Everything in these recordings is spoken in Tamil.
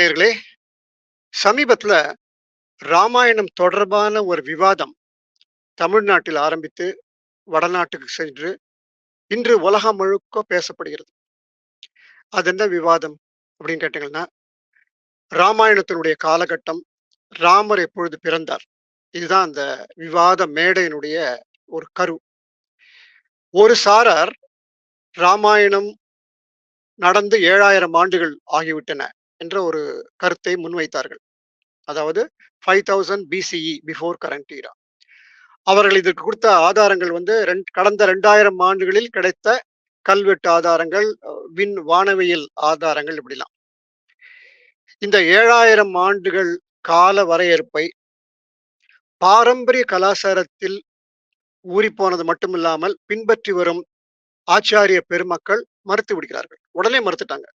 நேர்களே சமீபத்துல ராமாயணம் தொடர்பான ஒரு விவாதம் தமிழ்நாட்டில் ஆரம்பித்து வடநாட்டுக்கு சென்று இன்று உலகம் முழுக்க பேசப்படுகிறது. அது என்ன விவாதம் அப்படின்னு கேட்டீங்கன்னா ராமாயணத்தினுடைய காலகட்டம் ராமர் எப்பொழுது பிறந்தார்? இதுதான் அந்த விவாத மேடையினுடைய ஒரு கரு. ஒரு சாரார் ராமாயணம் நடந்து ஏழாயிரம் ஆண்டுகள் ஆகிவிட்டன. என்ற ஒரு கருத்தை முன்வைத்தார்கள். அதாவது five thousand BCE before current era அவர்கள் இதற்கு கொடுத்த ஆதாரங்கள் வந்து ரெண்- கடந்த ரெண்டாயிரம் ஆண்டுகளில் கிடைத்த கல்வெட்டு ஆதாரங்கள் விண் வானவியல் ஆதாரங்கள் இப்படிலாம். இந்த ஏழாயிரம் ஆண்டுகள் கால வரையறுப்பை பாரம்பரிய கலாச்சாரத்தில் ஊறிப்போனது மட்டுமில்லாமல் பின்பற்றி வரும் ஆச்சாரிய பெருமக்கள் மறுத்து விடுகிறார்கள். உடனே மறுத்துட்டாங்க.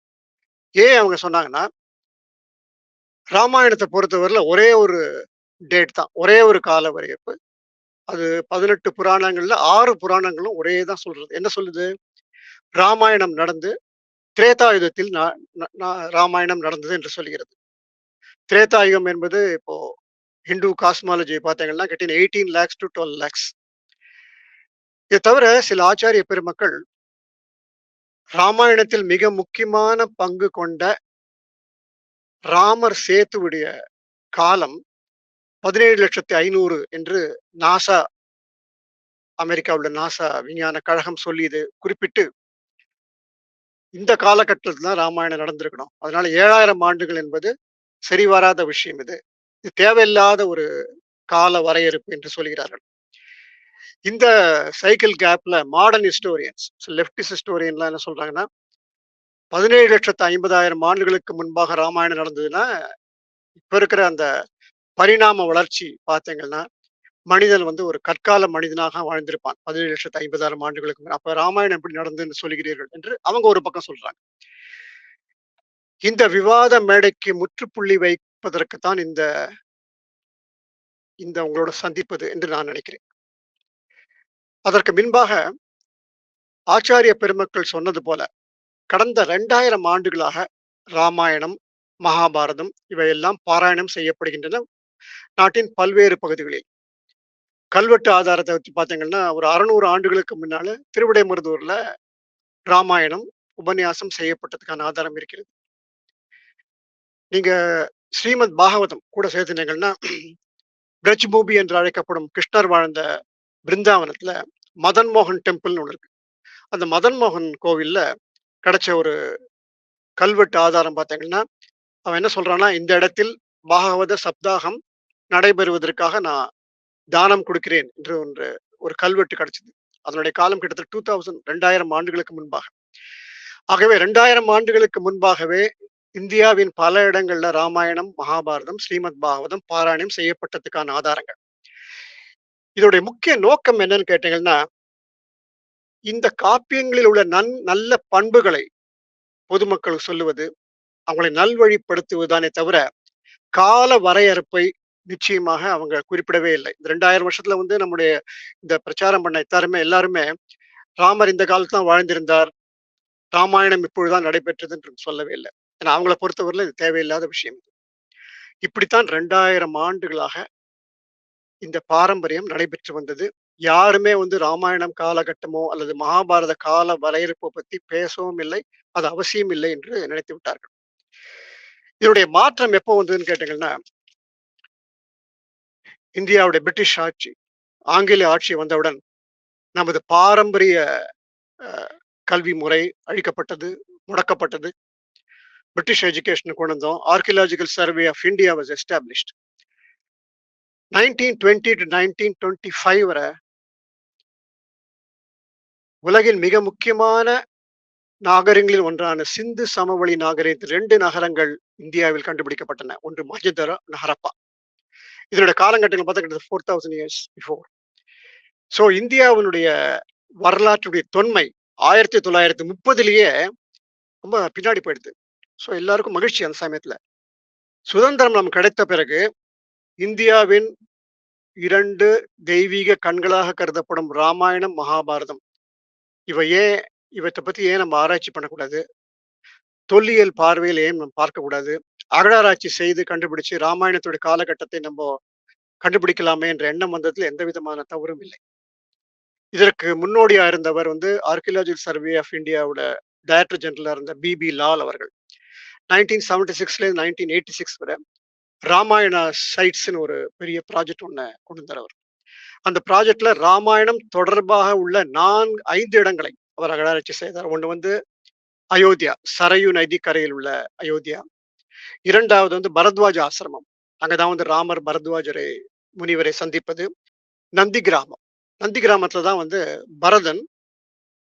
ஏன் அவங்க சொன்னாங்கன்னா ராமாயணத்தை பொறுத்தவரையில ஒரே ஒரு டேட் தான். ஒரே ஒரு கால வரையப்பு அது பதினெட்டு புராணங்கள்ல ஆறு புராணங்களும் ஒரே தான் சொல்றது. என்ன சொல்லுது? ராமாயணம் நடந்து திரேதாயுதத்தில் ராமாயணம் நடந்தது என்று சொல்கிறது. திரேதாயுகம் என்பது இப்போ ஹிந்து காஸ்மாலஜி பார்த்தீங்கன்னா கிட்டத்தட்ட eighteen lakhs to twelve lakhs இதை தவிர சில ஆச்சாரிய பெருமக்கள் ராமாயணத்தில் மிக முக்கியமான பங்கு கொண்ட ராமர் சேத்துவுடைய காலம் பதினேழு லட்சத்தி ஐநூறு என்று நாசா அமெரிக்காவுள்ள நாசா விஞ்ஞான கழகம் சொல்லியது குறிப்பிட்டு இந்த காலகட்டத்தில் தான் ராமாயணம் நடந்திருக்கணும். அதனால ஏழாயிரம் ஆண்டுகள் என்பது சரி வராத விஷயம் இது. இது தேவையில்லாத ஒரு கால வரையறுப்பு என்று சொல்கிறார்கள். இந்த சைக்கிள் கேப்ல மாடர்ன் ஹிஸ்டோரியன்ஸ் லெப்டிஸ் ஹிஸ்டோரியன்லாம் என்ன சொல்றாங்கன்னா பதினேழு லட்சத்து ஐம்பதாயிரம் ஆண்டுகளுக்கு முன்பாக ராமாயணம் நடந்ததுன்னா இப்போ இருக்கிற அந்த பரிணாம வளர்ச்சி பார்த்தீங்கன்னா மனிதன் வந்து ஒரு கற்கால மனிதனாக வாழ்ந்திருப்பான். பதினேழு லட்சத்து ஐம்பதாயிரம் ஆண்டுகளுக்கு அப்ப ராமாயணம் எப்படி நடந்ததுன்னு சொல்கிறீர்கள் என்று அவங்க ஒரு பக்கம் சொல்றாங்க. இந்த விவாத மேடைக்கு முற்றுப்புள்ளி வைப்பதற்கு தான் இந்த இந்த உங்களோட சந்திப்பது என்று நான் நினைக்கிறேன். அதற்கு முன்பாக ஆச்சாரிய பெருமக்கள் சொன்னது போல கடந்த ரெண்டாயிரம் ஆண்டுகளாக ராமாயணம் மகாபாரதம் இவையெல்லாம் பாராயணம் செய்யப்படுகின்றன. நாட்டின் பல்வேறு பகுதிகளில். கல்வெட்டு ஆதாரத்தை வச்சு பார்த்தீங்கன்னா ஒரு அறுநூறு ஆண்டுகளுக்கு முன்னால திருவிடைமருதூர்ல ராமாயணம் உபன்யாசம் செய்யப்பட்டதுக்கான ஆதாரம் இருக்கிறது. நீங்க ஸ்ரீமத் பாகவதம் கூட சேர்த்துனீங்கன்னா பிரஜ்பூபி என்று அழைக்கப்படும் கிருஷ்ணர் வாழ்ந்த பிருந்தாவனத்துல மதன் மோகன் டெம்பிள்னு ஒன்று இருக்கு. அந்த மதன் மோகன் கோவில்ல கிடைச்ச ஒரு கல்வெட்டு ஆதாரம் பார்த்தீங்கன்னா அவன் என்ன சொல்றான்னா இந்த இடத்தில் பாகவத சப்தாகம் நடைபெறுவதற்காக நான் தானம் கொடுக்கிறேன் என்று ஒன்று ஒரு கல்வெட்டு கிடைச்சது. அதனுடைய காலம் கிட்டத்தட்ட டூ தௌசண்ட் ரெண்டாயிரம் ஆண்டுகளுக்கு முன்பாக. ஆகவே ரெண்டாயிரம் ஆண்டுகளுக்கு முன்பாகவே இந்தியாவின் பல இடங்கள்ல ராமாயணம் மகாபாரதம் ஸ்ரீமத் பாகவதம் பாராயணம் செய்யப்பட்டதுக்கான ஆதாரங்கள். இதோடைய முக்கிய நோக்கம் என்னன்னு கேட்டீங்கன்னா இந்த காப்பியங்களில் உள்ள நன் நல்ல பண்புகளை பொதுமக்களுக்கு சொல்லுவது அவங்களை நல்வழிப்படுத்துவதுதானே தவிர கால வரையறுப்பை நிச்சயமாக அவங்க குறிப்பிடவே இல்லை. இந்த ரெண்டாயிரம் வருஷத்துல வந்து நம்முடைய இந்த பிரச்சாரம் பண்ண எல்லாருமே எல்லாருமே ராமர் இந்த காலத்துல தான் வாழ்ந்திருந்தார் ராமாயணம் இப்பொழுதுதான் நடைபெற்றது என்று சொல்லவே இல்லை. ஏன்னா அவங்கள பொறுத்தவரையில இது தேவையில்லாத விஷயம் இது. இப்படித்தான் ரெண்டாயிரம் ஆண்டுகளாக இந்த பாரம்பரியம் நடைபெற்று வந்தது. யாருமே வந்து ராமாயணம் காலகட்டமோ அல்லது மகாபாரத கால வரையறுப்பை பத்தி பேசவும் இல்லை. அது அவசியம் இல்லை என்று நினைத்து விட்டார்கள். இதனுடைய மாற்றம் எப்போ வந்ததுன்னு கேட்டீங்கன்னா இந்தியாவுடைய பிரிட்டிஷ் ஆட்சி ஆங்கில ஆட்சி வந்தவுடன் நமது பாரம்பரிய கல்வி முறை அழிக்கப்பட்டது முடக்கப்பட்டது. பிரிட்டிஷ் எஜுகேஷன் கொண்டு வந்தோம். Archaeological survey of India was established nineteen twenty to nineteen twenty five வரை உலகின் மிக முக்கியமான நாகரிகங்களில் ஒன்றான சிந்து சமவெளி நாகரிகத்தில் ரெண்டு நகரங்கள் இந்தியாவில் கண்டுபிடிக்கப்பட்டன. ஒன்று மஜதரா ஹரப்பா. இதனுடைய காலகட்டங்கள் பார்த்தா four thousand years before so இந்தியாவினுடைய வரலாற்றுடைய தொன்மை ஆயிரத்தி தொள்ளாயிரத்தி முப்பதுலேயே ரொம்ப பின்னாடி போயிடுது. ஸோ எல்லாருக்கும் மகிழ்ச்சி அந்த சமயத்தில். சுதந்திரம் நம்ம கிடைத்த பிறகு இந்தியாவின் இரண்டு தெய்வீக கண்களாக கருதப்படும் ராமாயணம் மகாபாரதம். இவை ஏன் இவற்றை பத்தி ஏன் நம்ம ஆராய்ச்சி பண்ணக்கூடாது? தொல்லியல் பார்வையில் ஏன் நம்ம பார்க்கக்கூடாது? அகழாராய்ச்சி செய்து கண்டுபிடிச்சு ராமாயணத்துடைய காலகட்டத்தை நம்ம கண்டுபிடிக்கலாமே என்ற எண்ணம் வந்ததுல எந்த விதமான தவறும் இல்லை. இதற்கு முன்னோடியா இருந்தவர் வந்து ஆர்கியலாஜிக்கல் சர்வே ஆஃப் இந்தியாவோட டைரக்டர் ஜெனரலா இருந்த பிபி லால் அவர்கள். நைன்டீன் செவன்டி சிக்ஸ்ல நைன்டீன் எயிட்டி சிக்ஸ் வரை ராமாயண சைட்ஸ்னு ஒரு பெரிய ப்ராஜெக்ட் ஒன்று கொண்டு வந்தார் அவர். அந்த ப்ராஜெக்ட்ல ராமாயணம் தொடர்பாக உள்ள நான்கு ஐந்து இடங்களை அவர் அகழாராய்ச்சி செய்தார். ஒன்று வந்து அயோத்தியா சரையு நதிக்கரையில் உள்ள அயோத்தியா. இரண்டாவது வந்து பரத்வாஜ ஆசிரமம். அங்கதான் வந்து ராமர் பரத்வாஜரை முனிவரை சந்திப்பது. நந்தி கிராமம் நந்தி கிராமத்துல தான் வந்து பரதன்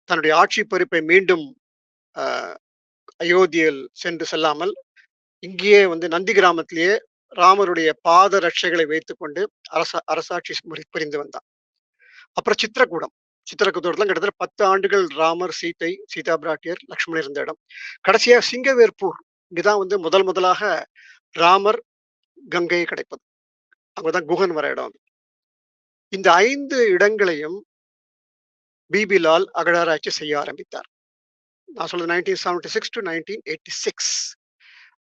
தன்னுடைய ஆட்சி பொறுப்பை மீண்டும் ஆஹ், அயோத்தியில் சென்று செல்லாமல் இங்கேயே வந்து நந்தி கிராமத்திலேயே ராமருடைய பாத ரட்சைகளை வைத்துக்கொண்டு அரச அரசாட்சி முறை புரிந்து வந்தான். அப்புறம் சித்திரக்கூடம். சித்திரக்கூடத்துல கிட்டத்தட்ட பத்து ஆண்டுகள் ராமர் சீதை சீதா பிராட்டியர் லக்ஷ்மணர் இருந்த இடம். கடைசியா சிங்கவேற்பூர் இங்கதான் வந்து முதல் முதலாக ராமர் கங்கையை கிடைப்பது. அங்கதான் குகன் வர இடம் இந்த ஐந்து இடங்களையும் பிபிலால் அகழாராய்ச்சி செய்ய ஆரம்பித்தார். நான் சொல்றது nineteen seventy six to nineteen eighty six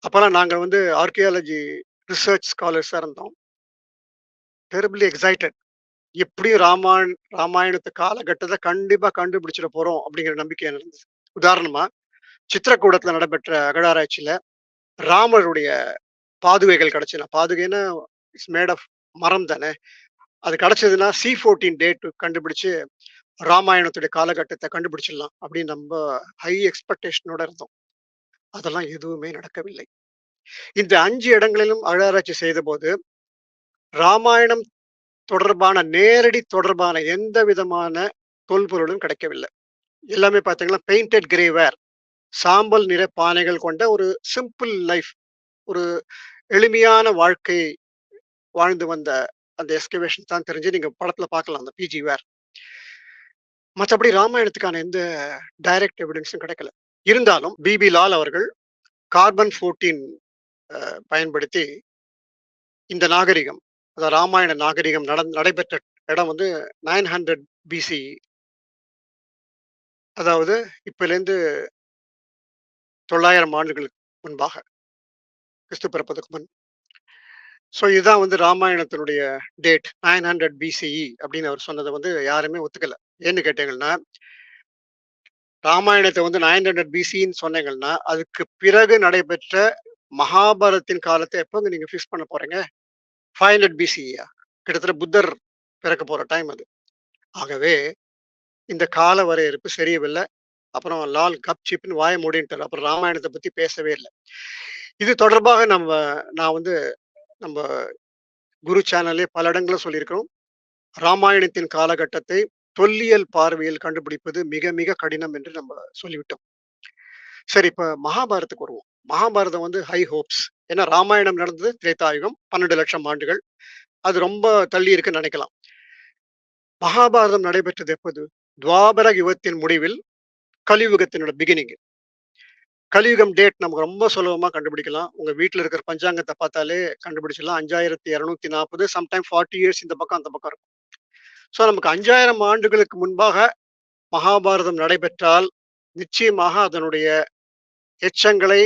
அப்பெல்லாம் நாங்கள் வந்து ஆர்கியாலஜி ரிசர்ச் ஸ்காலர்ஸாக இருந்தோம். டெரிபிளி எக்ஸைட்டட் எப்படியும் ராமாயண் ராமாயணத்து காலகட்டத்தை கண்டிப்பா கண்டுபிடிச்சிட போறோம் அப்படிங்கிற நம்பிக்கை எனக்கு இருந்தது. உதாரணமா சித்திரக்கூடத்துல நடைபெற்ற அகழாராய்ச்சியில ராமருடைய பாதுகைகள் கிடைச்சுனா பாதுகைன்னா இட்ஸ் மேட் ஆஃப் மரம் தானே. அது கிடைச்சதுன்னா சி ஃபோர்டீன் டேட் கண்டுபிடிச்சு ராமாயணத்துடைய காலகட்டத்தை கண்டுபிடிச்சிடலாம் அப்படின்னு நம்ம ஹை எக்ஸ்பெக்டேஷனோட இருந்தோம். அதெல்லாம் எதுவுமே நடக்கவில்லை. இந்த அஞ்சு இடங்களிலும் அகழாராய்ச்சி செய்த போது ராமாயணம் தொடர்பான நேரடி தொடர்பான எந்த விதமான தொல்பொருளும் கிடைக்கவில்லை. எல்லாமே பார்த்தீங்கன்னா பெயிண்டட் கிரேவேர் சாம்பல் நிற பானைகள் கொண்ட ஒரு சிம்பிள் லைஃப் ஒரு எளிமையான வாழ்க்கை வாழ்ந்து வந்த அந்த எஸ்கவேஷன் தான் தெரிஞ்சு நீங்க படத்துல பார்க்கலாம் அந்த பிஜி வேர் மற்றபடி ராமாயணத்துக்கான எந்த டைரக்ட் எவிடன்ஸும் கிடைக்கல. இருந்தாலும் பிபி லால் அவர்கள் கார்பன் ஃபோர்டீன் பயன்படுத்தி இந்த நாகரிகம் அதாவது ராமாயண நாகரிகம் நட நடைபெற்ற இடம் வந்து நைன் ஹண்ட்ரட் பிசி அதாவது இப்பிலேருந்து தொள்ளாயிரம் ஆண்டுகளுக்கு முன்பாக கிறிஸ்து பிறப்பதற்கு முன். ஸோ இதுதான் வந்து ராமாயணத்தினுடைய டேட் நைன் ஹண்ட்ரட் பிசிஇ அப்படின்னு அவர் சொன்னதை வந்து யாருமே ஒத்துக்கல. ஏன்னு கேட்டீங்கன்னா ராமாயணத்தை வந்து நைன் ஹண்ட்ரட் பிசின்னு சொன்னீங்கன்னா அதுக்கு பிறகு நடைபெற்ற மகாபாரதத்தின் காலத்தை எப்போ நீங்க ஃபிக்ஸ் பண்ண போறீங்க? ஃபைவ் ஹண்ட்ரட் பிசிஇயா கிட்டத்தட்ட புத்தர் பிறக்க போற டைம் அது. ஆகவே இந்த கால வரையறுப்பு சரியவில்லை. அப்புறம் லால் கப் சிப்னு வாய மூடின்ட்டார். அப்புறம் ராமாயணத்தை பத்தி பேசவே இல்லை. இது தொடர்பாக நம்ம நான் வந்து நம்ம குரு சேனல்லே பல இடங்களில் சொல்லியிருக்கிறோம். ராமாயணத்தின் காலகட்டத்தை தொல்லியல் பார்வையில் கண்டுபிடிப்பது மிக மிக கடினம் என்று நம்ம சொல்லிவிட்டோம். சரி இப்ப மகாபாரதத்துக்கு வருவோம். மகாபாரதம் வந்து ஹை ஹோப்ஸ் ஏன்னா ராமாயணம் நடந்தது திரேதாயுகம் பன்னெண்டு லட்சம் ஆண்டுகள். அது ரொம்ப தள்ளி இருக்குன்னு நினைக்கலாம். மகாபாரதம் நடைபெற்றது எப்போது? துவாபர யுகத்தின் முடிவில் கலியுகத்தினோட பிகினிங் கலியுகம் டேட் நமக்கு ரொம்ப சுலபமா கண்டுபிடிக்கலாம். உங்க வீட்டில் இருக்கிற பஞ்சாங்கத்தை பார்த்தாலே கண்டுபிடிச்சிடலாம். அஞ்சாயிரத்தி இரநூத்தி நாற்பது சம்டைம் ஃபார்ட்டி இயர்ஸ் இந்த பக்கம் அந்த பக்கம் இருக்கும். ஸோ நமக்கு அஞ்சாயிரம் ஆண்டுகளுக்கு முன்பாக மகாபாரதம் நடைபெற்றால் நிச்சயமாக அதனுடைய எச்சங்களை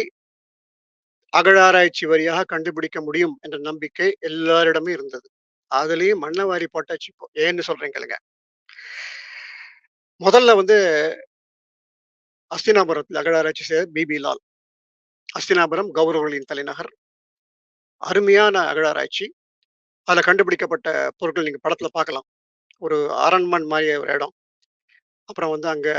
அகழாராய்ச்சி வழியாக கண்டுபிடிக்க முடியும் என்ற நம்பிக்கை எல்லாரிடமும் இருந்தது. அதுலயும் மண்ணை வாரி போட்டாச்சு இப்போ. ஏன்னு சொல்றேன் கேளுங்க. முதல்ல வந்து அஸ்தினாபுரத்தில் அகழாராய்ச்சி செய்த பிபி லால். அஸ்தினாபுரம் கௌரவர்களின் தலைநகர். அருமையான அகழாராய்ச்சி. அதில் கண்டுபிடிக்கப்பட்ட பொருட்கள் நீங்க படத்துல பார்க்கலாம் ஒரு அரண்மன் மாதிரி ஒரு இடம். அப்புறம் வந்து அங்க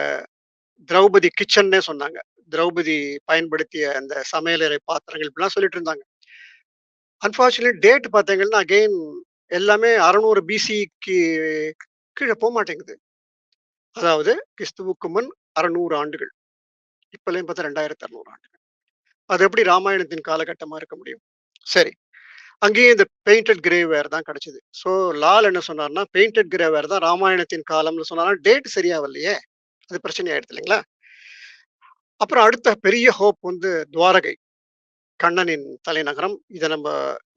திரௌபதி கிச்சன்னே சொன்னாங்க. திரௌபதி பயன்படுத்திய அந்த சமையலறை பாத்திரங்கள் இப்படிலாம் சொல்லிட்டு இருந்தாங்க. அன்பார்ச்சுனேட் டேட் பார்த்தீங்கன்னா அகெயின் எல்லாமே அறநூறு பிசிக்கு கீழே போக மாட்டேங்குது. அதாவது கிறிஸ்துவுக்கு முன் அறநூறு ஆண்டுகள். இப்போலையும் பார்த்தா ரெண்டாயிரத்தி அறநூறு ஆண்டுகள். அது எப்படி ராமாயணத்தின் காலகட்டமாக இருக்க முடியும்? சரி. அங்கேயும் இந்த பெயிண்டட் கிரேவேர் தான் கிடைச்சது. ஸோ லால் என்ன சொன்னார்னா பெயிண்டட் கிரே வேர் தான் ராமாயணத்தின் காலம்னு சொன்னார்னா டேட் சரியாவில்லையே அது பிரச்சனை ஆயிடுது இல்லைங்களா? அப்புறம் அடுத்த பெரிய ஹோப் வந்து துவாரகை கண்ணனின் தலைநகரம். இதை நம்ம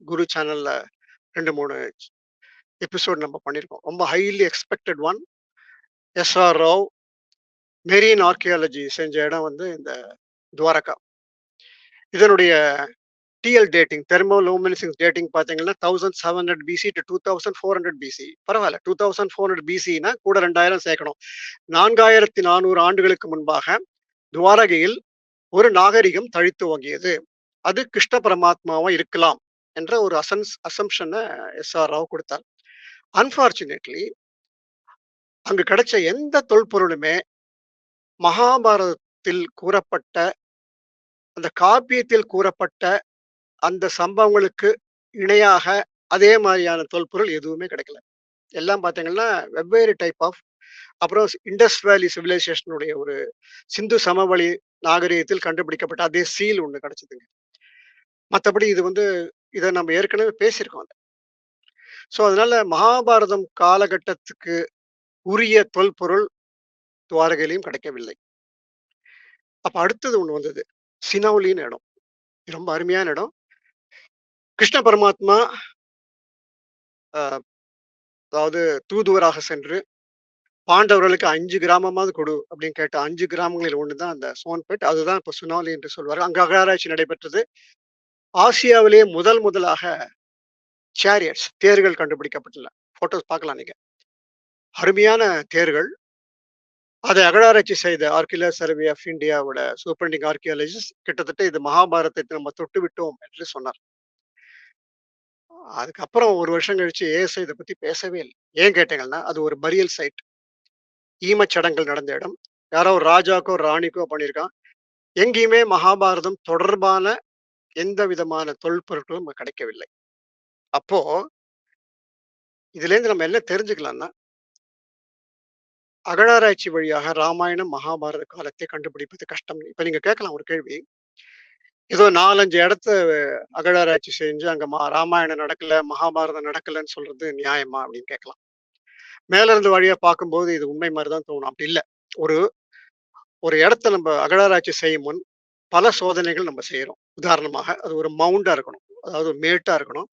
குரு சேனல்ல ரெண்டு மூணு எபிசோட் நம்ம பண்ணியிருக்கோம் ரொம்ப highly expected one. SR Rao marine archaeology செஞ்ச இடம் வந்து இந்த துவாரகா. இதனுடைய டிஎல் டேட்டிங் தெர்மோலூமினிசன்ஸ் டேட்டிங் பார்த்தீங்கன்னா thousand seven hundred BC to two thousand four hundred BC பரவாயில்ல டூ தௌசண்ட் ஃபோர் ஹண்ட்ரட் பிசினா கூட ரெண்டாயிரம் சேர்க்கணும். நான்காயிரத்தி நானூறு ஆண்டுகளுக்கு முன்பாக துவாரகையில் ஒரு நாகரிகம் தழித்துவங்கியது. அது கிருஷ்ண பரமாத்மாவா இருக்கலாம் என்ற ஒரு அசன்ஸ் அசம்ஷனை எஸ் ஆர் ராவ் கொடுத்தார். அன்பார்ச்சுனேட்லி அங்கு கிடைச்ச எந்த தொல்பொருளுமே மகாபாரதத்தில் கூறப்பட்ட அந்த காப்பியத்தில் கூறப்பட்ட அந்த சம்பவங்களுக்கு இணையாக அதே மாதிரியான தொல்பொருள் எதுவுமே கிடைக்கல. எல்லாம் பார்த்தீங்கன்னா வெவ்வேறு டைப் ஆஃப் அப்புறம் இண்டஸ் வேலி சிவிலைசேஷனுடைய ஒரு சிந்து சமவெளி நாகரிகத்தில் கண்டுபிடிக்கப்பட்ட அதே சீல் ஒன்று கிடைச்சதுங்க. மற்றபடி இது வந்து இதை நம்ம ஏற்கனவே பேசியிருக்கோம் ஸோ அதனால மகாபாரதம் காலகட்டத்துக்கு உரிய தொல்பொருள் துவாரகையிலையும் கிடைக்கவில்லை. அப்ப அடுத்தது ஒண்ணு வந்தது சினௌலின்னு இடம். ரொம்ப அருமையான இடம். கிருஷ்ண பரமாத்மா அதாவது தூதுவராக சென்று பாண்டவர்களுக்கு அஞ்சு கிராமமாவது கொடு அப்படின்னு கேட்ட அஞ்சு கிராமங்களில் ஒண்ணுதான் அந்த சோன்பெட். அதுதான் இப்ப சுனாலி என்று சொல்வார். அங்க அகராராய்ச்சி நடைபெற்றது. ஆசியாவிலேயே முதல் முதலாக சேரியட்ஸ் தேர்கள் கண்டுபிடிக்கப்பட்டுள்ள. போட்டோஸ் பார்க்கலாம் நீங்க. அருமையான தேர்கள். அதை அகழாராய்ச்சி செய்த ஆர்கியலர் சர்வே ஆஃப் இந்தியாவோட சூப்பரண்டிங் ஆர்கியாலஜிஸ்ட் கிட்டத்தட்ட இது மகாபாரதத்தை நம்ம தொட்டு விட்டோம் என்று சொன்னார். அதுக்கப்புறம் ஒரு வருஷம் கழிச்சு ஏஎஸ்ஐ இதை பத்தி பேசவே இல்லை. ஏன் கேட்டீங்கன்னா அது ஒரு மரியல் சைட் ஈமச்சடங்கள் நடந்த இடம். யாரோ ராஜாக்கோ ராணிக்கோ பண்ணியிருக்கான். எங்கேயுமே மகாபாரதம் தொடர்பான எந்த விதமான தொல்பொருட்களும் கிடைக்கவில்லை. அப்போ இதுல இருந்து நம்ம என்ன தெரிஞ்சுக்கலாம்னா அகழாராய்ச்சி வழியாக ராமாயணம் மகாபாரத காலத்தை கண்டுபிடிப்பது கஷ்டம். இப்ப நீங்க கேட்கலாம் ஒரு கேள்வி. ஏதோ நாலஞ்சு இடத்த அகழாராய்ச்சி செஞ்சு அங்க மா ராமாயணம் நடக்கல மகாபாரதம் நடக்கலன்னு சொல்றது நியாயமா அப்படின்னு கேட்கலாம். மேல இருந்து வழியா பார்க்கும்போது இது உண்மை மாதிரி தான் தோணும். அப்படி இல்லை. ஒரு ஒரு இடத்த நம்ம அகழாராய்ச்சி செய்யும் முன் பல சோதனைகள் நம்ம செய்யறோம் உதாரணமாக அது ஒரு மவுண்டா இருக்கணும். அதாவது மேட்டா இருக்கணும்.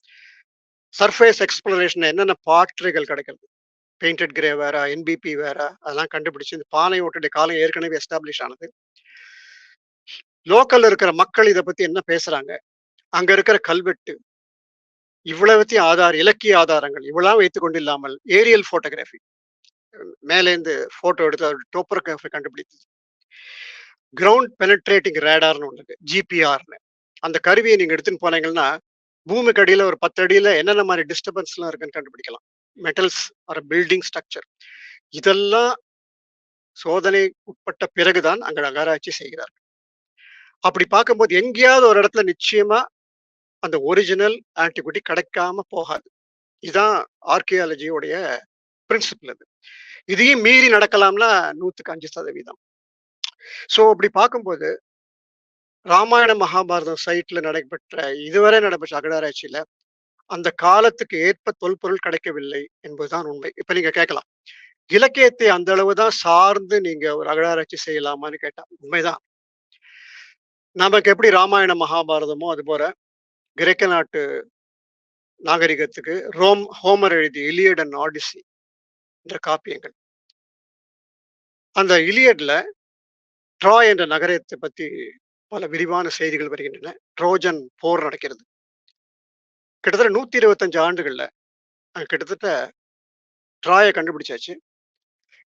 சர்ஃபேஸ் எக்ஸ்ப்ளரேஷன் என்னென்ன பாட்ரிகள் கிடைக்கிறது? பெயிண்டட் கிரே வேற என்பிபி வேற அதெல்லாம் கண்டுபிடிச்சு இந்த பானை ஓட்டுடைய காலம் ஏற்கனவே எஸ்டாப்ளிஷ் ஆனது. லோக்கல்ல இருக்கிற மக்கள் இதை பத்தி என்ன பேசுறாங்க? அங்க இருக்கிற கல்வெட்டு இவ்வளவுத்தையும் ஆதார் இலக்கிய ஆதாரங்கள் இவ்வளவு வைத்துக் கொண்டு இல்லாமல் ஏரியல் போட்டோகிராஃபி மேலேருந்து போட்டோ எடுத்து டோப்போகிராஃபி கண்டுபிடித்தது. கிரவுண்ட் பெனட்ரேட்டிங் ரேடார்னு ஒன்று இருக்கு ஜிபிஆர்னு அந்த கருவியை நீங்க எடுத்துன்னு போனீங்கன்னா பூமிக்கு அடியில ஒரு பத்து அடியில என்னென்ன மாதிரி டிஸ்டர்பன்ஸ் எல்லாம் இருக்குன்னு கண்டுபிடிக்கலாம். மெட்டல்ஸ் ஆர் பில்டிங் ஸ்ட்ரக்சர் இதெல்லாம் சோதனை உட்பட்ட பிறகுதான் அங்கே அகராய்ச்சி செய்கிறார்கள். அப்படி பார்க்கும்போது எங்கேயாவது ஒரு இடத்துல நிச்சயமா அந்த ஒரிஜினல் ஆன்டிக்விட்டி கிடைக்காம போகாது. இதுதான் ஆர்கியாலஜியோடைய பிரின்சிபிள் அது. இதையும் மீறி நடக்கலாம்னா நூத்துக்கு அஞ்சு சதவீதம். ஸோ அப்படி பார்க்கும்போது ராமாயண மகாபாரதம் சைட்ல நடைபெற்ற இதுவரை நடைபெற்ற அகடாராய்ச்சியில அந்த காலத்துக்கு ஏற்ப தொல்பொருள் கிடைக்கவில்லை என்பதுதான் உண்மை. இப்ப நீங்க கேட்கலாம். இலக்கியத்தை அந்த அளவுதான் சார்ந்து நீங்க ஒரு அகழாராய்ச்சி செய்யலாமான்னு கேட்டா உண்மைதான். நமக்கு எப்படி ராமாயண மகாபாரதமோ அது போல கிரேக்க நாட்டு நாகரிகத்துக்கு ரோம் ஹோமர் எழுதிய இலியட் அண்ட் ஆடிசி என்ற காப்பியங்கள். அந்த இலியட்ல ட்ராய் என்ற நகரத்தை பத்தி பல விரிவான செய்திகள் வருகின்றன. ட்ரோஜன் போர் நடக்கிறது. கிட்டத்தட்ட நூத்தி இருபத்தஞ்சு ஆண்டுகள்ல கிட்டத்தட்ட ட்ராயை கண்டுபிடிச்சாச்சு.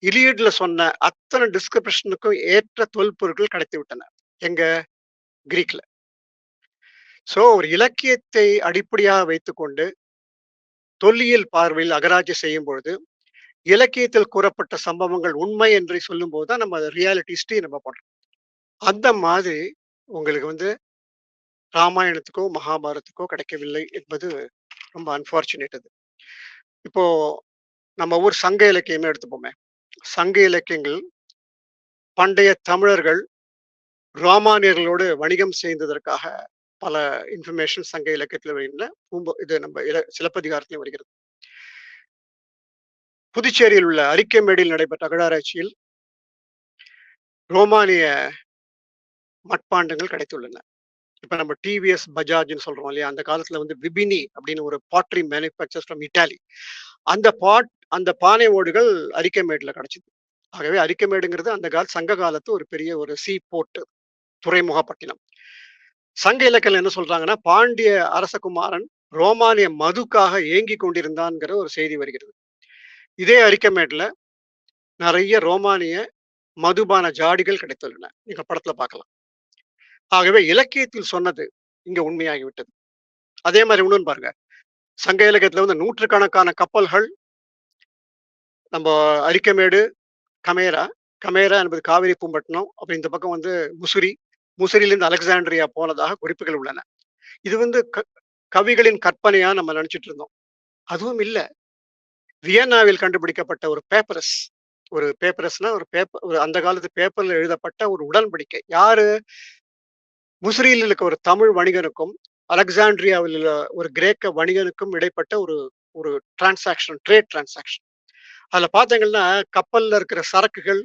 இலியட்ல சொன்ன அத்தனை டிஸ்கிரிப்ஷனுக்கும் ஏற்ற தொல்பொருட்கள் கிடைத்து விட்டன எங்க? கிரீக்ல. சோ ஒரு இலக்கியத்தை அடிப்படையாக வைத்துக்கொண்டு தொல்லியல் பார்வையில் அகராட்சி செய்யும் பொழுது இலக்கியத்தில் கூறப்பட்ட சம்பவங்கள் உண்மை என்று சொல்லும் போதுதான் நம்ம ரியாலிட்டி ஹிஸ்டரி நம்ம பண்றோம் அந்த மாதிரி உங்களுக்கு வந்து ராமாயணத்துக்கோ மகாபாரத்துக்கோ கிடைக்கவில்லை என்பது ரொம்ப அன்பார்ச்சுனேட் அது. இப்போ நம்ம ஊர் சங்க இலக்கியமே எடுத்துப்போமே. சங்க இலக்கியங்கள் பண்டைய தமிழர்கள் ரோமானியர்களோடு வணிகம் செய்ததற்காக பல இன்ஃபர்மேஷன் சங்க இலக்கியத்தில் வருகின்றன பூம்போ இது நம்ம இல சிலப்பதிகாரத்திலையும் வருகிறது. புதுச்சேரியில் உள்ள அரிக்கமேடியில் நடைபெற்ற அகழாராய்ச்சியில் ரோமானிய மட்பாண்டங்கள் கிடைத்துள்ளன. இப்ப நம்ம டிவிஎஸ் பஜாஜ்னு சொல்றோம் இல்லையா? அந்த காலத்துல வந்து விபினி அப்படின்னு ஒரு பாட்ரி மேனுஃபேக்சர்ஸ் ஃப்ரம் இட்டாலி அந்த பாட் அந்த பானை ஓடுகள் அரிக்கமேடுல கிடைச்சது. ஆகவே அரிக்கமேடுங்கிறது அந்த கால சங்க காலத்து ஒரு பெரிய ஒரு சீ போர்ட் துறைமுகப்பட்டினம். சங்க இலக்கியம் என்ன சொல்றாங்கன்னா பாண்டிய அரசகுமாரன் ரோமானிய மதுக்காக ஏங்கி கொண்டிருந்தான்ங்கிற ஒரு செய்தி வருகிறது. இதே அரிக்கமேட்ல நிறைய ரோமானிய மதுபான ஜாடிகள் கிடைத்துள்ளன. நீங்க படத்துல பார்க்கலாம். ஆகவே இலக்கியத்தில் சொன்னது இங்க உண்மையாகிவிட்டது. அதே மாதிரி இன்னொன்னு பாருங்க. சங்க இலக்கியத்துல வந்து நூற்றுக்கணக்கான கப்பல்கள் நம்ம அரிக்கமேடு கமேரா கமேரா என்பது காவிரி பூம்பட்டினம் அப்புறம் இந்த பக்கம் வந்து முசிறி முசிறியிலிருந்து அலெக்சாண்ட்ரியா போனதாக குறிப்புகள் உள்ளன. இது வந்து கவிகளின் கற்பனையா நம்ம நினைச்சிட்டு இருந்தோம். அதுவும் இல்லை. வியன்னாவில் கண்டுபிடிக்கப்பட்ட ஒரு பேப்பரஸ் ஒரு பேப்பரஸ்னா ஒரு பேப்பர் ஒரு அந்த காலத்து பேப்பர்ல எழுதப்பட்ட ஒரு உடன்படிக்கை. யாரு? முசிறியில் இருக்க ஒரு தமிழ் வணிகனுக்கும் அலெக்சாண்ட்ரியாவில் உள்ள ஒரு கிரேக்க வணிகனுக்கும் இடைப்பட்ட ஒரு ஒரு டிரான்சாக்ஷன் ட்ரேட் டிரான்சாக்ஷன் அதுல பார்த்தீங்கன்னா கப்பல்ல இருக்கிற சரக்குகள்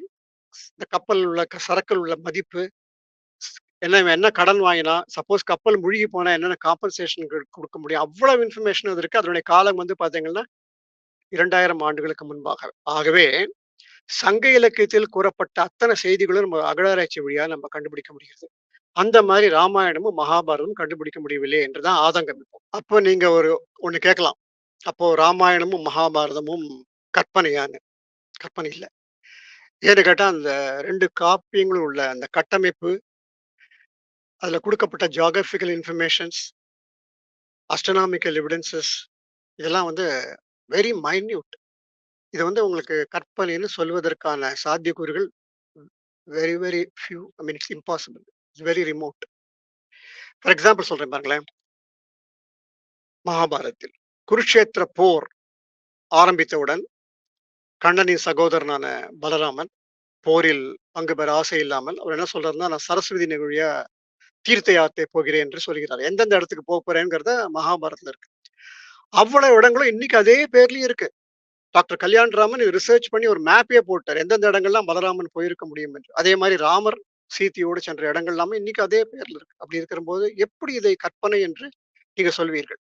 இந்த கப்பலில் உள்ள சரக்கில் உள்ள மதிப்பு என்ன என்ன கடன் வாங்கினா சப்போஸ் கப்பல் முழுகி போனா என்னென்ன காம்பன்சேஷன் கொடுக்க முடியும்? அவ்வளவு இன்ஃபர்மேஷன் அது இருக்கு. அதனுடைய காலம் வந்து பாத்தீங்கன்னா இரண்டாயிரம் ஆண்டுகளுக்கு முன்பாக. ஆகவே சங்க இலக்கியத்தில் கூறப்பட்ட அத்தனை செய்திகளும் நம்ம அகழாராய்ச்சி வழியா நம்ம கண்டுபிடிக்க முடிகிறது. அந்த மாதிரி ராமாயணமும் மகாபாரதமும் கண்டுபிடிக்க முடியவில்லை என்றுதான் ஆதங்கம் இப்போ அப்போ நீங்க ஒரு ஒண்ணு கேட்கலாம். அப்போ ராமாயணமும் மகாபாரதமும் கற்பனையான்னு கற்பனை இல்லை. ஏன்னு கேட்டா அந்த ரெண்டு காப்பியங்களும் உள்ள அந்த கட்டமைப்பு அதில் கொடுக்கப்பட்ட ஜியாகிரபிக்கல் இன்ஃபர்மேஷன்ஸ் அஸ்ட்ரனாமிக்கல் எவிடன்சஸ் இதெல்லாம் வந்து வெரி மைன்யூட் இது வந்து உங்களுக்கு கற்பனைன்னு சொல்வதற்கான சாத்தியக்கூறுகள் very very few I mean it's impossible it's very remote for example சொல்றேன் பாருங்களேன். மகாபாரதத்தில் குருஷேத்திர போர் ஆரம்பித்தவுடன் கண்ணனின் சகோதரனான பலராமன் போரில் பங்கு பெற ஆசை இல்லாமல் அவர் என்ன சொல்றாருன்னா நான் சரஸ்வதி நிகழ்ச்சியா தீர்த்த யாத்திரை போகிறேன் என்று சொல்கிறார். எந்தெந்த இடத்துக்கு போக போறேங்கிறத மகாபாரதத்துல இருக்கு. அவ்வளவு இடங்களும் இன்னைக்கு அதே பேர்லயும் இருக்கு. டாக்டர் கல்யாண்ராமன் ரிசர்ச் பண்ணி ஒரு மேப்பே போட்டார். எந்தெந்த இடங்கள்லாம் பலராமன் போயிருக்க முடியும் என்று. அதே மாதிரி ராமர் சீத்தியோடு சென்ற இடங்கள் எல்லாமே இன்னைக்கு அதே பேர்ல இருக்கு. அப்படி இருக்கிற போது எப்படி இதை கற்பனை என்று நீங்க சொல்வீர்கள்?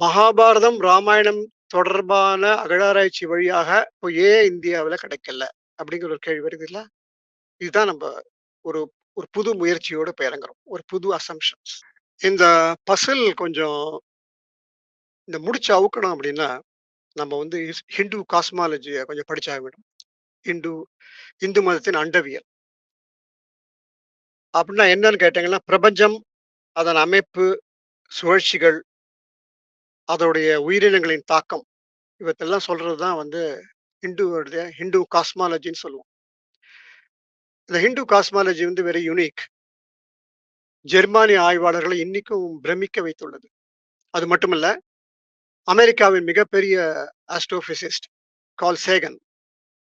மகாபாரதம் ராமாயணம் தொடர்பான அகழாராய்ச்சி வழியாக இப்போ ஏன் இந்தியாவில கிடைக்கல. அப்படிங்கிற ஒரு கேள்வி வருது இல்ல? இதுதான் நம்ம ஒரு ஒரு புது முயற்சியோட இப்ப இறங்குறோம். ஒரு புது அசம்ஷன்ஸ் இந்த பசில் கொஞ்சம் இந்த முடிச்சு அவுக்கணும் அப்படின்னா நம்ம வந்து ஹிந்து காஸ்மாலஜியை கொஞ்சம் படிச்சாக வேண்டும் இந்து இந்து மதத்தின் அண்டவியல். அப்படின்னா என்னன்னு கேட்டீங்கன்னா பிரபஞ்சம் அதன் அமைப்பு சுழற்சிகள் அதோடைய உயிரினங்களின் தாக்கம். இவத்தெல்லாம் சொல்றது தான் வந்து ஹிந்துவோடைய ஹிந்து காஸ்மாலஜின்னு சொல்லுவோம். இந்த ஹிந்து காஸ்மாலஜி வந்து வெரி யூனிக் ஜெர்மானிய ஆய்வாளர்களை இன்னைக்கும் பிரமிக்க வைத்துள்ளது. அது மட்டுமல்ல அமெரிக்காவின் மிகப்பெரிய ஆஸ்ட்ரோபிசிஸ்ட் கால் சேகன்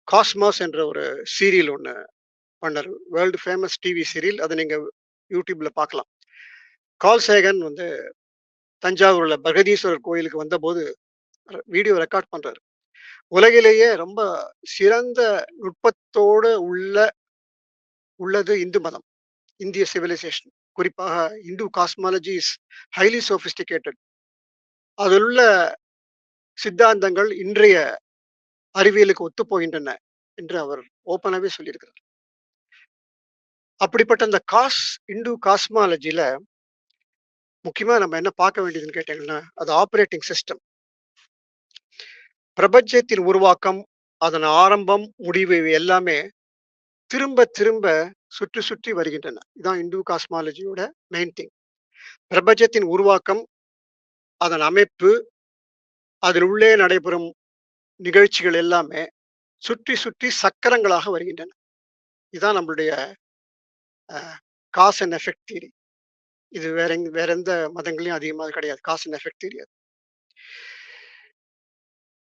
காஸ்மாஸ் என்ற ஒரு சீரியல் ஒன்று பண்ணார். வேர்ல்டு ஃபேமஸ் டிவி சீரியல் அதை நீங்கள் யூடியூப்ல பார்க்கலாம். கால் சேகன் வந்து தஞ்சாவூரில் பகதீஸ்வரர் கோயிலுக்கு வந்தபோது வீடியோ ரெக்கார்ட் பண்ணுறாரு உலகிலேயே ரொம்ப சிறந்த நுட்பத்தோடு உள்ள உள்ளது இந்து மதம் இந்திய சிவிலைசேஷன் குறிப்பாக Hindu cosmology is highly sophisticated அதில் உள்ள சித்தாந்தங்கள் இன்றைய அறிவியலுக்கு ஒத்து போகின்றன என்று அவர் ஓப்பனாகவே சொல்லியிருக்கிறார். அப்படிப்பட்ட அந்த காஸ் இந்து காஸ்மாலஜியில முக்கியமா நம்ம என்ன பார்க்க வேண்டியதுன்னு கேட்டீங்கன்னா அது ஆப்ரேட்டிங் சிஸ்டம் பிரபஞ்சத்தின் உருவாக்கம் அதன் ஆரம்பம் முடிவு எல்லாமே திரும்ப திரும்ப சுற்றி சுற்றி வருகின்றன. இதுதான் இந்து காஸ்மாலஜியோட மெயின் திங் பிரபஞ்சத்தின் உருவாக்கம் அதன் அமைப்பு அதில் உள்ளே நடைபெறும் நிகழ்ச்சிகள் எல்லாமே சுற்றி சுற்றி சக்கரங்களாக வருகின்றன. இதுதான் நம்மளுடைய காஸ் அண்ட் எஃபெக்ட் தியரி. இது வேற எங் வேற எந்த மதங்களையும் அதிகமாக கிடையாது. காஸ் அண்ட் எஃபெக்ட் தெரியாது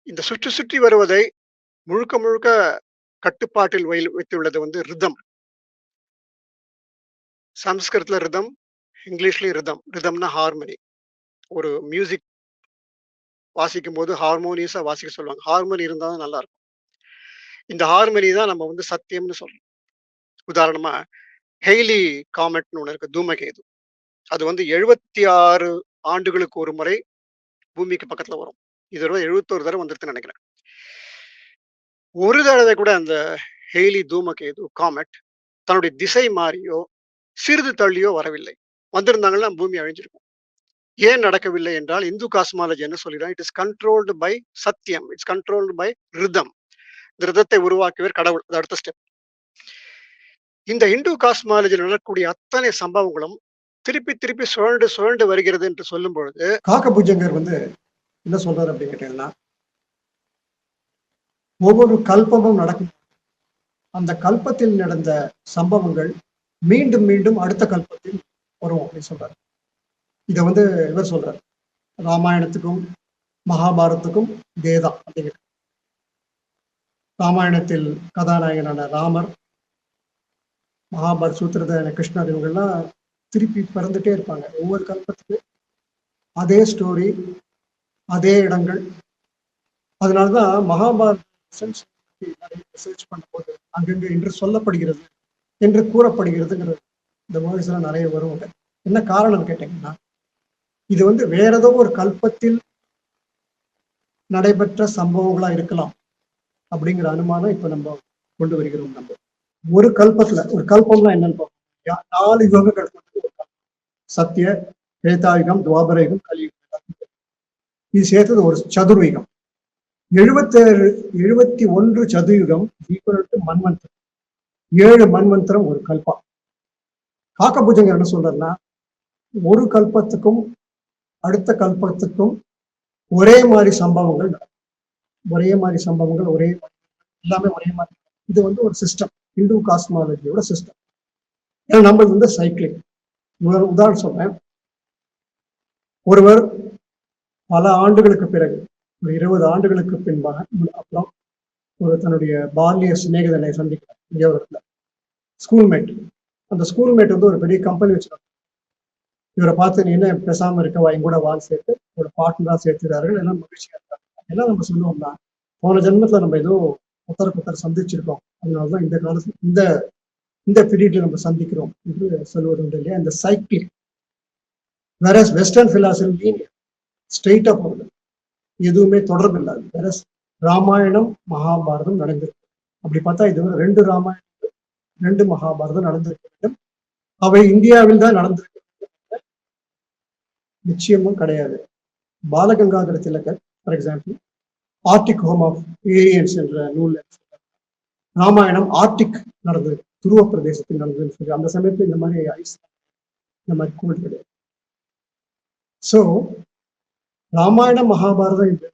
இந்த சுற்றி சுற்றி வருவதை முழுக்க முழுக்க கட்டுப்பாட்டில் வை வைத்துள்ளது வந்து ரிதம். சம்ஸ்கிருத்ல ரிதம் இங்கிலீஷ்லயும் ரிதம். ரிதம்னா ஹார்மனி. ஒரு மியூசிக் வாசிக்கும் போது ஹார்மோனியஸா வாசிக்க சொல்லுவாங்க. ஹார்மோனி இருந்தால் நல்லா இருக்கும் இந்த ஹார்மனி தான் நம்ம வந்து சத்தியம்னு சொல்றோம். உதாரணமா ஹெய்லி காமெட்னு ஒன்று இருக்கு தூமகேது. அது வந்து எழுபத்தி ஆறு ஆண்டுகளுக்கு ஒரு முறை பூமிக்கு பக்கத்துல வரும். இது எழுபத்தோரு தடவை வந்துருதுன்னு நினைக்கிறேன். ஒரு தடவை கூட அந்த ஹெய்லி தூமகேது காமெட் தன்னுடைய திசை மாறியோ சிறிது தள்ளியோ வரவில்லை. வந்திருந்தாங்கன்னா பூமி அழிஞ்சிருக்கும். ஏன் நடக்கவில்லை என்றால் இந்து காஸ்மாலஜி என்ன சொல்லிடுறாங்க it is controlled by satyam it's controlled by ritam. இந்த ரிதத்தை உருவாக்கியவர் கடவுள். அது அடுத்த ஸ்டெப் இந்த இந்து காஸ்மாலஜியில் நடக்கக்கூடிய அத்தனை சம்பவங்களும் திருப்பி திருப்பி சுழண்டு சுழண்டு வருகிறது என்று சொல்லும் பொழுது காக்க பூஜங்கர் வந்து என்ன சொல்றாரு அப்படின்னு கேட்டீங்கன்னா ஒவ்வொரு கல்பமும் நடக்கும். அந்த கல்பத்தில் நடந்த சம்பவங்கள் மீண்டும் மீண்டும் அடுத்த கல்பத்தில் வரும் அப்படின்னு சொல்றாரு. இதை வந்து இவர் சொல்றாரு. ராமாயணத்துக்கும் மகாபாரதத்துக்கும் இதேதான் அப்படிங்கிற ராமாயணத்தில் கதாநாயகனான ராமர் மகாபாரத் சூத்திரதான கிருஷ்ணர் இவங்கெல்லாம் திருப்பி பிறந்துட்டே இருப்பாங்க. ஒவ்வொரு கல்பத்துக்கு அதே ஸ்டோரி அதே இடங்கள். அதனாலதான் மகாபாரத ரிசர்ச் பண்ணும்போது அங்கங்க என்று சொல்லப்படுகிறது என்று கூறப்படுகிறதுங்கிறது இந்த வேர்ட்ஸ் எல்லாம் நிறைய வருவாங்க என்ன காரணம் கேட்டீங்கன்னா இது வந்து வேற ஏதோ ஒரு கல்பத்தில் நடைபெற்ற சம்பவங்களா இருக்கலாம் அப்படிங்கிற அனுமானம் இப்ப நம்ம கொண்டு வருகிறோம் நம்ம. ஒரு கல்பத்துல ஒரு கல்பம்னா என்னன்னு பார்ப்போம் நாலு யுகங்கள் கொண்டு ஒரு கல்பம். சத்திய திரேதாயுகம் துவாபரயுகம் கலியுகம். இது சேர்த்தது ஒரு சதுர்வீகம் எழுபத்தேழு எழுபத்தி ஒன்று சதுயுகம் ஈக்குவல் டு மன்வந்தரம் ஏழு மன்வந்தரம் ஒரு கல்பா காக்க என்ன சொல்றாருன்னா ஒரு கல்பத்துக்கும் அடுத்த கல்பத்துக்கும் ஒரே மாதிரி சம்பவங்கள் நடக்கும். ஒரே மாதிரி சம்பவங்கள் ஒரே மாதிரி எல்லாமே ஒரே மாதிரி இது வந்து ஒரு சிஸ்டம் இந்து காஸ்மாலஜியோட சிஸ்டம் ஏன்னா நம்மளது வந்து சைக்கிளிங் உதாரணம் சொல்றேன். ஒருவர் பல ஆண்டுகளுக்கு பிறகு ஒரு இருபது ஆண்டுகளுக்கு பின்பாக அப்புறம் ஒரு தன்னுடைய பால்ய சிநேகிதனை சந்திக்கிறார் இந்தியாவில் ஸ்கூல்மேட் அந்த ஸ்கூல்மேட் வந்து ஒரு பெரிய கம்பெனி வச்சிருக்காங்க. இவரை பார்த்து நீ என்ன பேசாமல் இருக்க வாங்க கூட வாழ் சேர்த்து ஒரு பார்ட்னராக சேர்த்துறார்கள் எல்லாம் மகிழ்ச்சியாக இருக்காங்க. எல்லாம் நம்ம சொல்லுவோம்னா போன ஜென்மத்துல நம்ம ஏதோ ஒருத்தருக்கு ஒருத்தர் சந்திச்சிருக்கோம். அதனாலதான் இந்த காலத்துல இந்த இந்த பீரியட்ல நம்ம சந்திக்கிறோம் என்று சொல்வது உண்டு இல்லையா? இந்த சைக்கிள் வேற வெஸ்டர்ன் ஃபிலாசபி ஸ்ட்ரெயிட்டா போகுது எதுவுமே தொடர்பு இல்லாது வேற ராமாயணம் மகாபாரதம் நடந்திருக்கு. அப்படி பார்த்தா இது வந்து ரெண்டு ராமாயணம் ரெண்டு மகாபாரதம் நடந்திருக்க. வேண்டும் அவை இந்தியாவில் தான் நடந்திருக்க. நிச்சயமும் கிடையாது. பாலகங்காதர திலகர் for example Arctic home of Aryans என்ற நூல் ராமாயணம் ஆர்டிக் நடந்தது துருவ பிரதேசத்தில் நடந்ததுன்னு சொல்லி. அந்த சமயத்தில் இந்த மாதிரி ஐஸ் இந்த மாதிரி கூழ் கிடையாது. ஸோ ராமாயண மகாபாரதம் இருந்து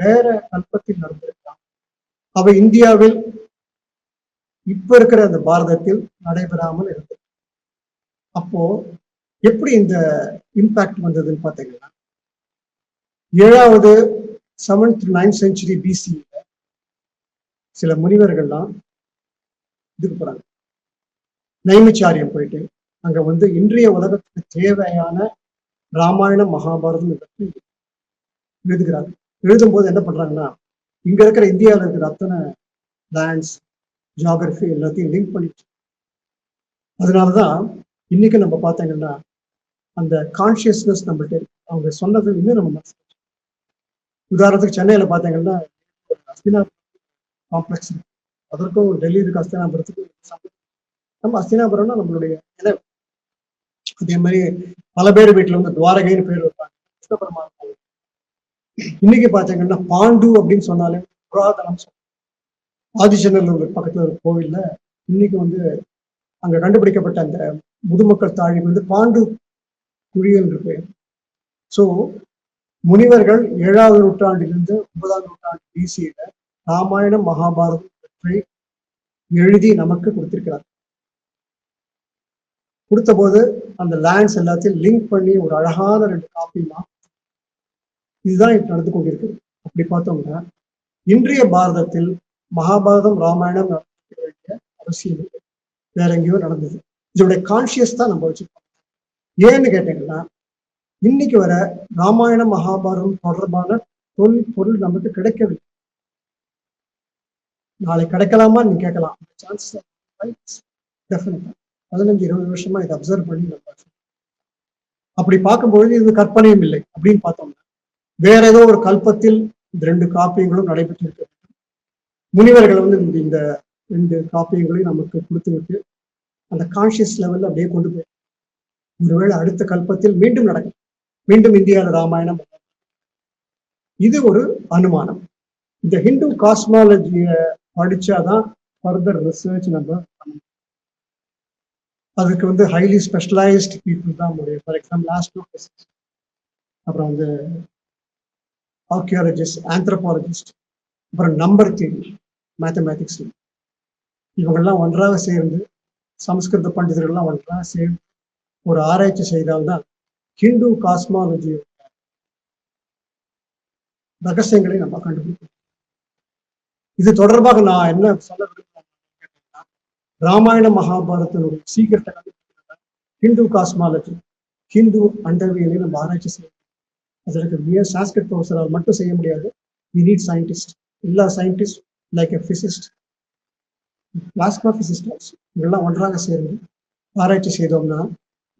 வேற கல்பத்தில் நடந்திருக்கலாம். அவை இந்தியாவில் இப்ப இருக்கிற அந்த பாரதத்தில் நடைபெறாமல் இருந்தது. அப்போ எப்படி இந்த இம்பாக்ட் வந்ததுன்னு பாத்தீங்கன்னா ஏழாவது செவன்த் நைன்த் செஞ்சுரி பிசியில சில முனிவர்கள்லாம் இதுக்கு போறாங்க. நைமிச்சாரியம் போயிட்டு அங்க வந்து இன்றைய உலகத்துக்கு தேவையான ராமாயணம் மகாபாரதம் பற்றி எழுதுகிறாங்க எழுதும்போது என்ன பண்றாங்கன்னா இங்க இருக்கிற இந்தியாவில் இருக்கிற அத்தனை லேண்ட்ஸ் ஜியாகிரபி எல்லாத்தையும் லிங்க் பண்ணிட்டு. அதனாலதான் இன்னைக்கு நம்ம பார்த்தீங்கன்னா அந்த கான்சியஸ்னஸ் நம்மள்ட்ட இருக்கு. அவங்க சொன்னது இன்னும் நம்ம மனசு உதாரணத்துக்கு சென்னையில பார்த்தீங்கன்னா ஒரு அஸ்தினாபுரம் காம்ப்ளெக்ஸ் இருக்கு. அதற்கும் டெல்லி இருக்கு அஸ்தினாபுரத்துக்கு நம்ம அஸ்தினாபுரம்னா நம்மளுடைய நினைவு. அதே மாதிரி பல பேர் வீட்டுல வந்து துவாரகைன்னு பேர் வைப்பாங்க. கிருஷ்ண இன்னைக்கு பாத்தீங்கன்னா பாண்டு அப்படின்னு சொன்னாலே புராதனம் ஆதிச்சநல்லூர் பக்கத்துல ஒரு கோவில்ல இன்னைக்கு வந்து அங்க கண்டுபிடிக்கப்பட்ட அந்த முதுமக்கள் தாழி வந்து பாண்டு குழிகள் இருக்கு. ஸோ முனிவர்கள் ஏழாவது நூற்றாண்டிலிருந்து ஒன்பதாம் நூற்றாண்டு பிசியில ராமாயணம் மகாபாரதம் பற்றி எழுதி நமக்கு கொடுத்திருக்கிறார். கொடுத்தபோது அந்த லேண்ட்ஸ் எல்லாத்தையும் லிங்க் பண்ணி ஒரு அழகான ரெண்டு காப்பிமா இதுதான் நடந்து கொண்டிருக்குது அப்படி பார்த்தோம்னா இன்றைய பாரதத்தில் மகாபாரதம் ராமாயணம் நடக்க வேண்டிய அவசியம் வேற எங்கேயோ நடந்தது. இதோட கான்சியஸ் தான் நம்ம வச்சுருக்கோம் ஏன்னு கேட்டீங்கன்னா இன்னைக்கு வர ராமாயணம் மகாபாரதம் தொடர்பான தொழில் பொருள் நமக்கு கிடைக்கவில்லை. நாளை கிடைக்கலாமா நீ கேட்கலாம் சான்சஸ் டெஃபினட்டா பதினஞ்சு இருபது வருஷமா இதை அப்சர்வ் பண்ணி நம்ம அப்படி பார்க்கும்பொழுது இது கற்பனையும் இல்லை அப்படின்னு பார்த்தோம்னா வேற ஏதோ ஒரு கல்பத்தில் இந்த ரெண்டு காப்பியங்களும் நடைபெற்றிருக்க வேண்டும் முனிவர்கள் வந்து இந்த- இந்த ரெண்டு காப்பியங்களையும் நமக்கு கொடுத்து விட்டு அந்த கான்சியஸ் லெவல்ல அப்படியே கொண்டு போய் ஒருவேளை அடுத்த கல்பத்தில் மீண்டும் நடக்கும். மீண்டும் இந்தியாவில் ராமாயணம் இது ஒரு அனுமானம். இந்த ஹிந்து காஸ்மாலஜியை படிச்சாதான் ஃபர்தர் ரிசர்ச் நம்ம அதுக்கு வந்து ஹைலி ஸ்பெஷலைஸ்ட் பீப்புள் தான் முடியும். ஃபார் எக்ஸாம்பிள் ஆஸ்ட்ரோபிசிஸ்ட் அப்புறம் வந்து ஆர்கியாலஜிஸ்ட் ஆந்த்ரோபாலஜிஸ்ட் அப்புறம் நம்பர் தியரி மேத்தமேட்டிக்ஸ் இவங்கெல்லாம் ஒன்றாக சேர்ந்து சமஸ்கிருத பண்டிதர்கள்லாம் ஒன்றாக சேர்ந்து ஒரு ஆராய்ச்சி செய்தால்தான் ஹிந்து காஸ்மாலஜி ரகசியங்களை நம்ம கண்டுபிடிக்கணும் இது தொடர்பாக நான் என்ன சொல்ல விரும்புகிறேன் ராமாயண மகாபாரதனுடைய சீக்கிரத்தை ஹிந்து காஸ்மாலஜி ஹிந்து அண்டவியலை நம்ம ஆராய்ச்சி செய்யணும். அதற்கு மிக சான்ஸ்கிரிட் ப்ரொஃபஸரால் மட்டும் செய்ய முடியாது. வி நீட் சயின்டிஸ்ட் எல்லா scientist like a physicist plasma physicist இதெல்லாம் ஒன்றாக சேர்ந்து ஆராய்ச்சி செய்தோம்னா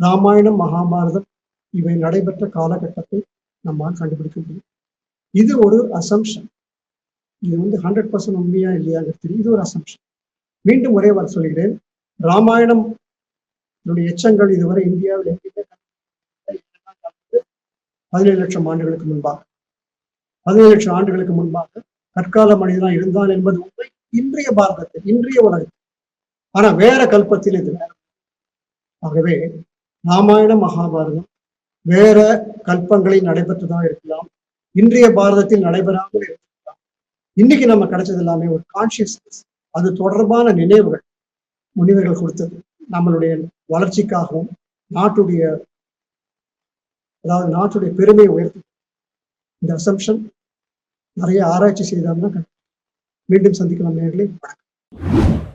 ராமாயணம் மகாபாரதம் இவை நடைபெற்ற காலகட்டத்தை நம்மால் கண்டுபிடிக்க முடியும். இது ஒரு அசம்ஷன் இது வந்து ஹண்ட்ரட் பர்சன்ட் உண்மையா இல்லையாங்கிறது தெரியும். இது ஒரு அசம்ஷன் மீண்டும் ஒரே வார்த்தை சொல்கிறேன். ராமாயணம் இதனுடைய எச்சங்கள் இதுவரை இந்தியாவில் எங்கேயுமே பதினேழு லட்சம் ஆண்டுகளுக்கு முன்பாக. பதினேழு லட்சம் ஆண்டுகளுக்கு முன்பாக கற்கால மனிதனாக இருந்தான் என்பது உண்மை இன்றைய பாரதத்தில் இன்றைய உலகத்தில். ஆனா வேற கல்பத்தில் இது வேற. ஆகவே ராமாயண மகாபாரதம் வேற கல்பங்களில் நடைபெற்றதாக இருக்கலாம். இன்றைய பாரதத்தில் நடைபெறாமல் இருக்கலாம். இன்னைக்கு நம்ம கிடைச்சது எல்லாமே ஒரு கான்சியஸ்னஸ் அது தொடர்பான நினைவுகள் முனிவர்கள் கொடுத்தது. நம்மளுடைய வளர்ச்சிக்காகவும் நாட்டுடைய அதாவது நாட்டுடைய பெருமையை உயர்த்தி. இந்த அசம்ஷன் நிறைய ஆராய்ச்சி செய்தார்னா மீண்டும் சந்திக்கலாம் நேர்களே. வணக்கம்.